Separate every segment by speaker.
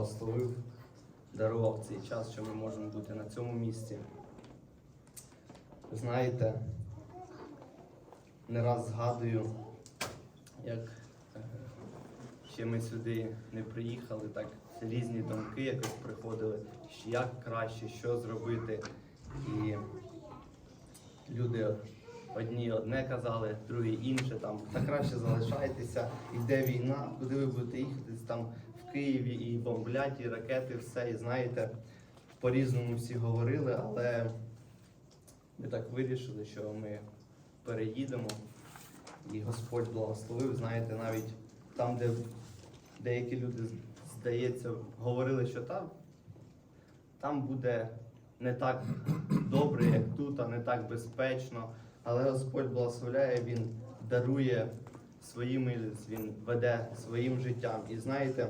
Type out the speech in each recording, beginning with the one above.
Speaker 1: благословив, дарував цей час, що ми можемо бути на цьому місці. Знаєте, не раз згадую, як е, ще ми сюди не приїхали, так різні думки якось приходили, як краще, що зробити. І люди одні одне казали, другі інше, там, та краще залишайтеся, йде війна, куди ви будете їхати, там Києві і бомблять, і ракети, все, і знаєте, по-різному всі говорили, але ми так вирішили, що ми переїдемо, і Господь благословив, знаєте, навіть там, де деякі люди, здається, говорили, що там, там буде не так добре, як тут, а не так безпечно. Але Господь благословляє, Він дарує свою милість, Він веде своїм життям. І знаєте,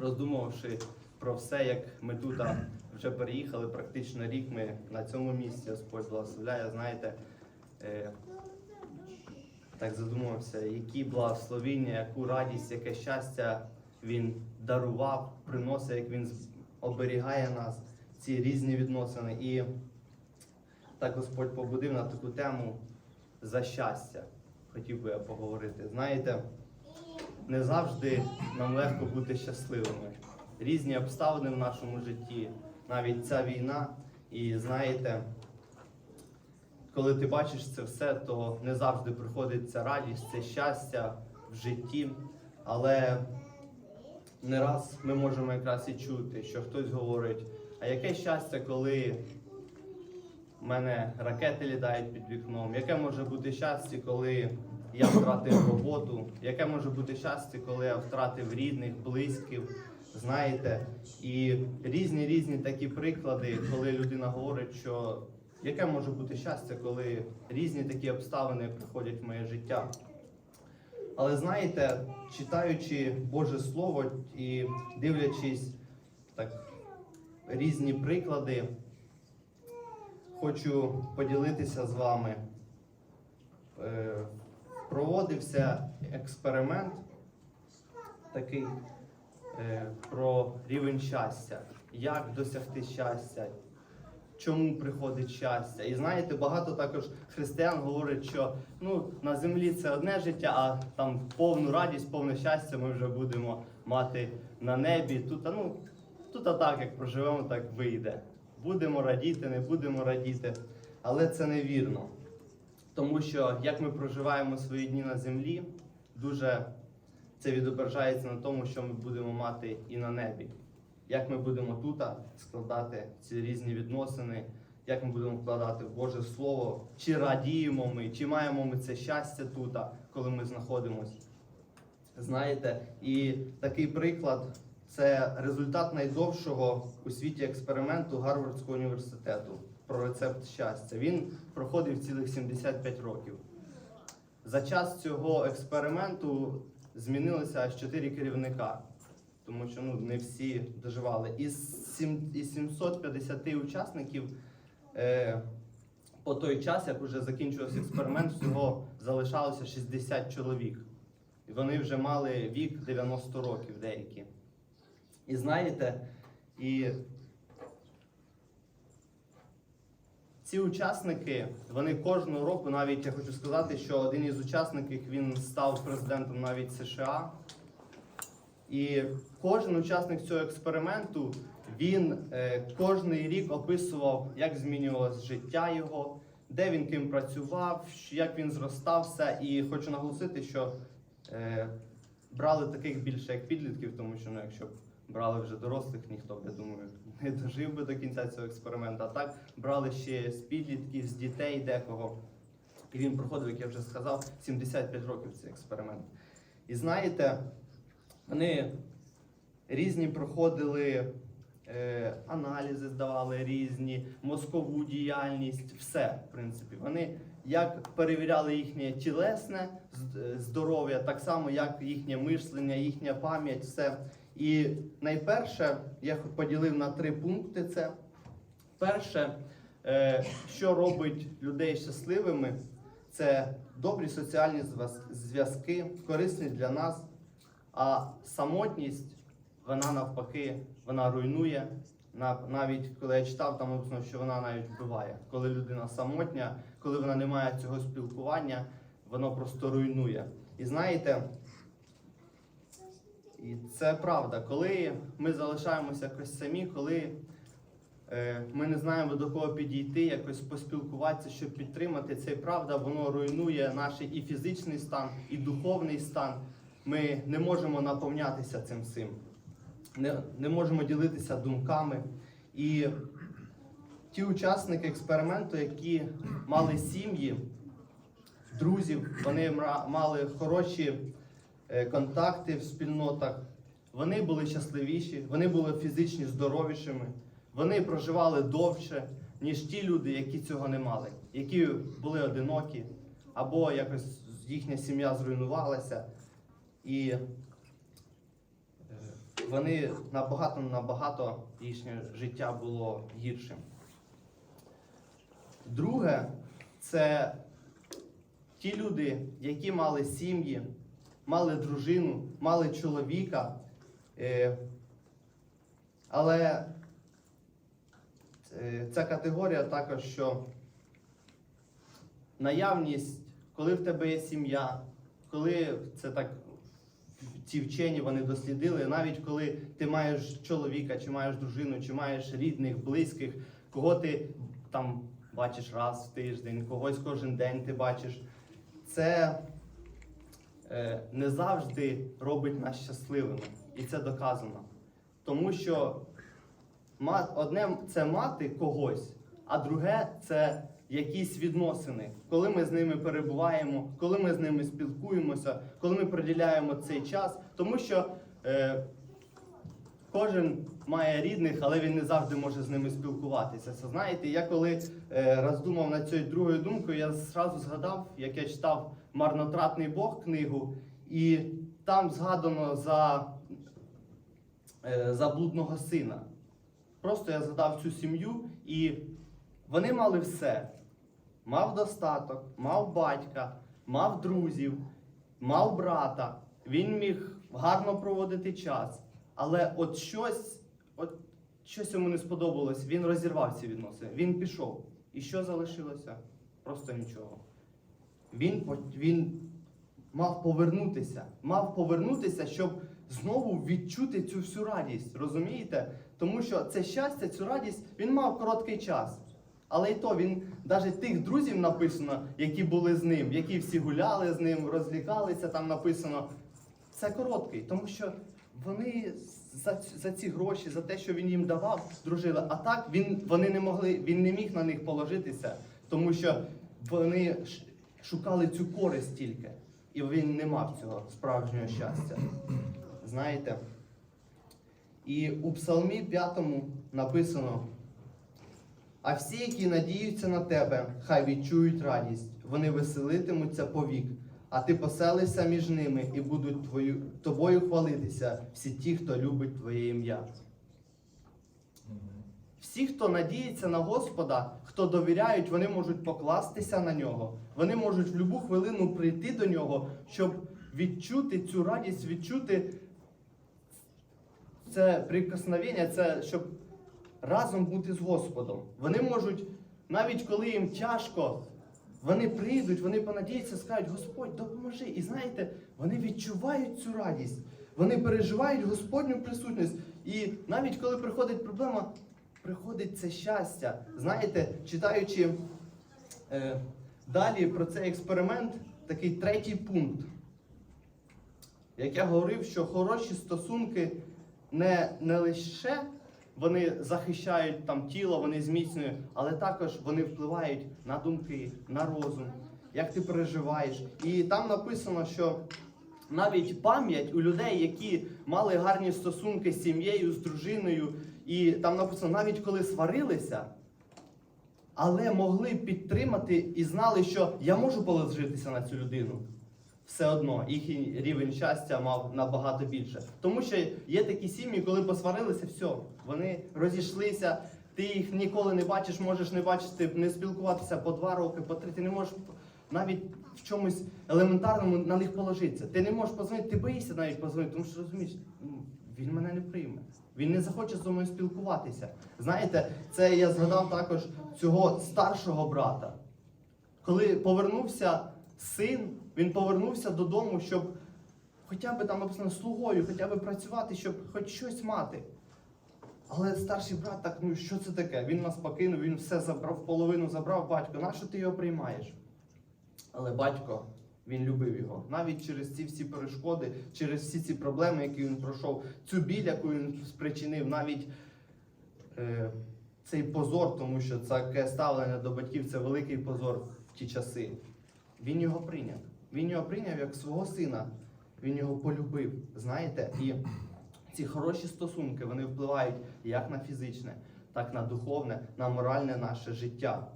Speaker 1: роздумувавши про все, як ми тут вже переїхали, практично рік ми на цьому місці Господь благословляє, знаєте, е, так задумався, які благословіння, яку радість, яке щастя Він дарував, приносить, як Він оберігає нас, ці різні відносини. І так Господь побудив на таку тему за щастя. Хотів би я поговорити. Знаєте, не завжди нам легко бути щасливими. Різні обставини в нашому житті, навіть ця війна. І знаєте, коли ти бачиш це все, то не завжди приходить ця радість, це щастя в житті. Але не раз ми можемо якраз і чути, що хтось говорить, а яке щастя, коли в мене ракети літають під вікном, яке може бути щастя, коли я втратив роботу, яке може бути щастя, коли я втратив рідних, близьких, знаєте, і різні різні такі приклади, коли людина говорить, що яке може бути щастя, коли різні такі обставини приходять в моє життя. Але знаєте, читаючи Боже Слово і дивлячись так різні приклади, хочу поділитися з вами. Е, Проводився експеримент такий е, про рівень щастя, як досягти щастя, чому приходить щастя. І знаєте, багато також християн говорять, що ну, на землі це одне життя, а там повну радість, повне щастя ми вже будемо мати на небі. Тут, ну, тут а так, як проживемо, так вийде. Будемо радіти, не будемо радіти. Але це невірно. Тому що як ми проживаємо свої дні на землі, дуже це відображається на тому, що ми будемо мати і на небі. Як ми будемо тут складати ці різні відносини, як ми будемо вкладати в Боже Слово, чи радіємо ми, чи маємо ми це щастя тут, коли ми знаходимося. Знаєте, і такий приклад це результат найдовшого у світі експерименту Гарвардського університету про рецепт щастя. Він проходив цілих 75 років. За час цього експерименту змінилося аж 4 керівника, тому що ну, не всі доживали. Із 750 учасників е, по той час, як вже закінчувався експеримент, всього залишалося 60 чоловік. І вони вже мали вік 90 років деякі. І знаєте, і ці учасники, вони кожного року, навіть я хочу сказати, що один із учасників він став президентом навіть США. І кожен учасник цього експерименту він е, кожний рік описував, як змінювалося життя його, де він ким працював, як він зростав все. І хочу наголосити, що е, брали таких більше як підлітків, тому що ну, якщо брали вже дорослих, ніхто я думаю, не дожив би до кінця цього експерименту. А так брали ще з підлітків, з дітей декого. І він проходив, як я вже сказав, 75 років цей експеримент. І знаєте, вони різні проходили е, аналізи, здавали різні, мозкову діяльність, все, в принципі. Вони як перевіряли їхнє тілесне е, здоров'я, так само, як їхнє мишлення, їхня пам'ять, все. І найперше я поділив на три пункти це. Перше, е, що робить людей щасливими, це добрі соціальні зв'язки, корисні для нас, а самотність вона навпаки, вона руйнує. На- Навіть коли я читав, там написано, що вона навіть вбиває. Коли людина самотня, коли вона не має цього спілкування, воно просто руйнує. І знаєте, і це правда, коли ми залишаємося якось самі, коли е, ми не знаємо до кого підійти, якось поспілкуватися, щоб підтримати, це правда, воно руйнує наш і фізичний стан, і духовний стан. Ми не можемо наповнятися цим всім, не, не можемо ділитися думками. І ті учасники експерименту, які мали сім'ї, друзів, вони мали хороші контакти в спільнотах, вони були щасливіші, вони були фізично здоровішими, вони проживали довше, ніж ті люди, які цього не мали, які були одинокі, або якось їхня сім'я зруйнувалася, і е, вони набагато набагато їхнє життя було гіршим. Друге, це ті люди, які мали сім'ї, мали дружину, мали чоловіка. Е, але е, ця категорія також, що наявність, коли в тебе є сім'я, коли це так ці вчені вони дослідили, навіть коли ти маєш чоловіка, чи маєш дружину, чи маєш рідних, близьких, кого ти там бачиш раз в тиждень, когось кожен день ти бачиш, це не завжди робить нас щасливими. І це доказано. Тому що одне це мати когось, а друге це якісь відносини, коли ми з ними перебуваємо, коли ми з ними спілкуємося, коли ми приділяємо цей час. Тому що е, кожен має рідних, але він не завжди може з ними спілкуватися. Це знаєте, я коли е, роздумав над цією другою думкою, я зразу згадав, як я читав Марнотратний Бог книгу, і там згадано за, е, за блудного сина. Просто я згадав цю сім'ю, і вони мали все. Мав достаток, мав батька, мав друзів, мав брата. Він міг гарно проводити час. Але от щось, от щось йому не сподобалось, він розірвав ці відносини. Він пішов. І що залишилося? Просто нічого. Він, він мав повернутися. Мав повернутися, щоб знову відчути цю всю радість. Розумієте? Тому що це щастя, цю радість він мав короткий час. Але і то він навіть тих друзів написано, які були з ним, які всі гуляли з ним, розлікалися, там написано. Це короткий, тому що вони за, за ці гроші, за те, що він їм давав, дружили. А так він, вони не могли, він не міг на них положитися, тому що вони шукали цю користь тільки. І він не мав цього справжнього щастя. Знаєте? І у Псалмі 5 написано: а всі, які надіються на тебе, хай відчують радість, вони веселитимуться повік, а ти поселишся між ними і будуть твою, тобою хвалитися всі ті, хто любить твоє ім'я. Всі, хто надіється на Господа, хто довіряють, вони можуть покластися на нього. Вони можуть в будь-яку хвилину прийти до нього, щоб відчути цю радість, відчути це прикосновення, це щоб разом бути з Господом. Вони можуть, навіть коли їм тяжко, вони прийдуть, вони понадіються, скажуть, Господь, допоможи. І знаєте, вони відчувають цю радість, вони переживають Господню присутність. І навіть коли приходить проблема, приходить це щастя. Знаєте, читаючи е, далі про цей експеримент, такий третій пункт. Як я говорив, що хороші стосунки не, не лише вони захищають там тіло, вони зміцнюють, але також вони впливають на думки, на розум, як ти переживаєш. І там написано, що навіть пам'ять у людей, які мали гарні стосунки з сім'єю, з дружиною, і там написано, навіть коли сварилися, але могли підтримати і знали, що я можу положитися на цю людину. Все одно їхній рівень щастя мав набагато більше. Тому що є такі сім'ї, коли посварилися, все, вони розійшлися, ти їх ніколи не бачиш, можеш не бачити, не спілкуватися по два роки, по три. Ти не можеш навіть в чомусь елементарному на них положитися. Ти не можеш позвонити, ти боїшся навіть позвонити, тому що розумієш, він мене не прийме. Він не захоче зі мною спілкуватися. Знаєте, це я згадав також цього старшого брата. Коли повернувся син, він повернувся додому, щоб хоча б там написано слугою, хоча б працювати, щоб хоч щось мати. Але старший брат так, ну що це таке? Він нас покинув, він все забрав, половину забрав, батько, нащо ти його приймаєш? Але батько, він любив його. Навіть через ці всі перешкоди, через всі ці проблеми, які він пройшов, цю біль, яку він спричинив, навіть е, цей позор, тому що таке ставлення до батьків це великий позор в ті часи. Він його прийняв. Він його прийняв як свого сина. Він його полюбив. Знаєте, і ці хороші стосунки вони впливають як на фізичне, так на духовне, на моральне наше життя.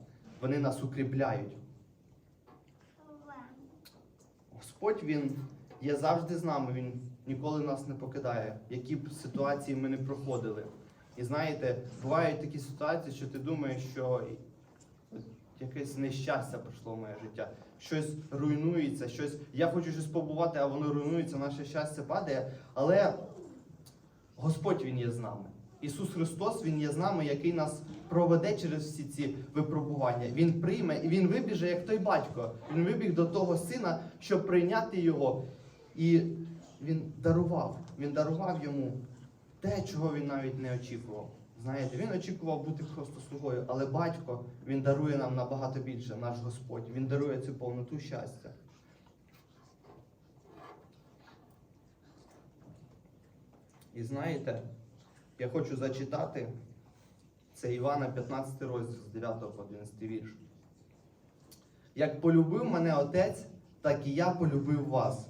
Speaker 1: Вони нас укріпляють. Господь Він є завжди з нами, Він ніколи нас не покидає, які б ситуації ми не проходили. І знаєте, бувають такі ситуації, що ти думаєш, що якесь нещастя прийшло в моє життя, щось руйнується, щось. Я хочу щось побувати, а воно руйнується, наше щастя падає. Але Господь Він є з нами. Ісус Христос, Він є з нами, який нас проведе через всі ці випробування. Він прийме і Він вибіже, як той батько. Він вибіг до того сина, щоб прийняти його. І він дарував. Він дарував йому те, чого він навіть не очікував. Знаєте, він очікував бути просто слугою, але батько він дарує нам набагато більше, наш Господь. Він дарує цю повноту щастя. І знаєте, я хочу зачитати це Івана 15 розділ з 9 по 11 вірш. Як полюбив мене Отець, так і я полюбив вас.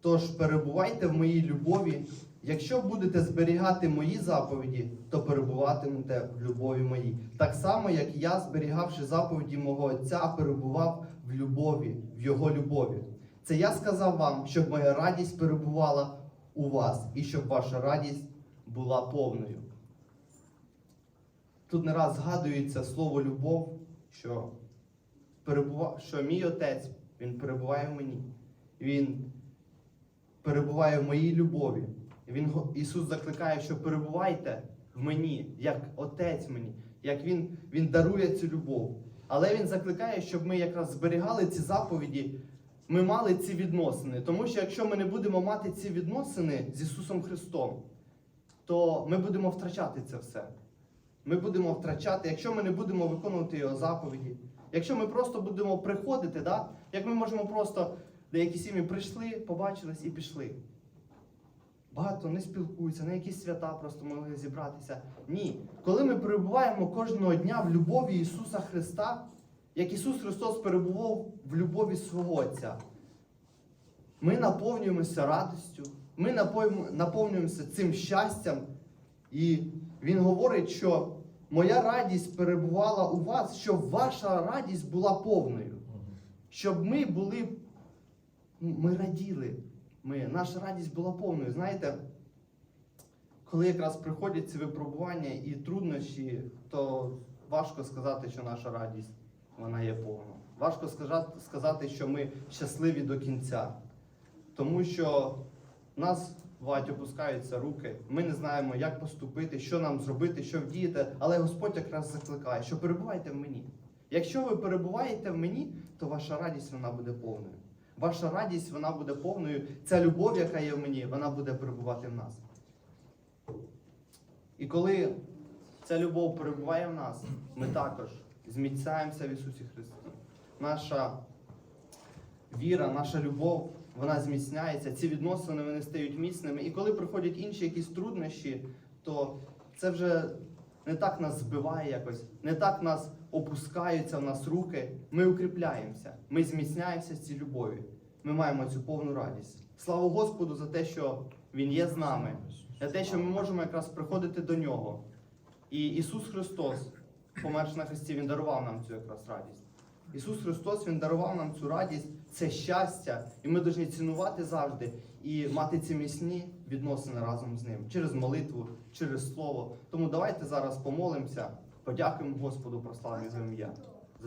Speaker 1: Тож перебувайте в моїй любові. Якщо будете зберігати мої заповіді, то перебуватимете в любові моїй. Так само, як я, зберігавши заповіді мого Отця, перебував в любові, в Його любові. Це я сказав вам, щоб моя радість перебувала у вас і щоб ваша радість була повною. Тут не раз згадується слово любов, що, перебува... що мій отець, він перебуває в мені. Він перебуває в моїй любові. Він, Ісус закликає, що перебувайте в мені, як Отець мені, як Він, він дарує цю любов. Але Він закликає, щоб ми якраз зберігали ці заповіді, ми мали ці відносини. Тому що якщо ми не будемо мати ці відносини з Ісусом Христом, то ми будемо втрачати це все. Ми будемо втрачати, якщо ми не будемо виконувати Його заповіді, якщо ми просто будемо приходити, да? як ми можемо просто деякі сім'ї прийшли, побачились і пішли. Багато не спілкуються, на якісь свята просто могли зібратися. Ні. Коли ми перебуваємо кожного дня в любові Ісуса Христа, як Ісус Христос перебував в любові свого Отця, ми наповнюємося радістю, ми наповнюємося цим щастям. І Він говорить, що моя радість перебувала у вас, щоб ваша радість була повною. Щоб ми були, ми раділи. Ми, наша радість була повною. Знаєте, коли якраз приходять ці випробування і труднощі, то важко сказати, що наша радість вона є повна. Важко сказати, що ми щасливі до кінця. Тому що нас бувають опускаються руки, ми не знаємо, як поступити, що нам зробити, що вдіяти, але Господь якраз закликає, що перебувайте в мені. Якщо ви перебуваєте в мені, то ваша радість вона буде повною. Ваша радість вона буде повною. Ця любов, яка є в мені, вона буде перебувати в нас. І коли ця любов перебуває в нас, ми також зміцняємося в Ісусі Христі. Наша віра, наша любов, вона зміцняється, ці відносини вони стають міцними. І коли приходять інші якісь труднощі, то це вже не так нас збиває якось, не так нас опускаються в нас руки. Ми укріпляємося, ми зміцняємося з цій любові. Ми маємо цю повну радість. Слава Господу за те, що Він є з нами, за те, що ми можемо якраз приходити до нього. І Ісус Христос, померши на Христі, Він дарував нам цю якраз радість. Ісус Христос Він дарував нам цю радість, це щастя, і ми повинні цінувати завжди і мати ці міцні відносини разом з ним через молитву, через слово. Тому давайте зараз помолимося, подякуємо Господу, прославимо Його ім'я.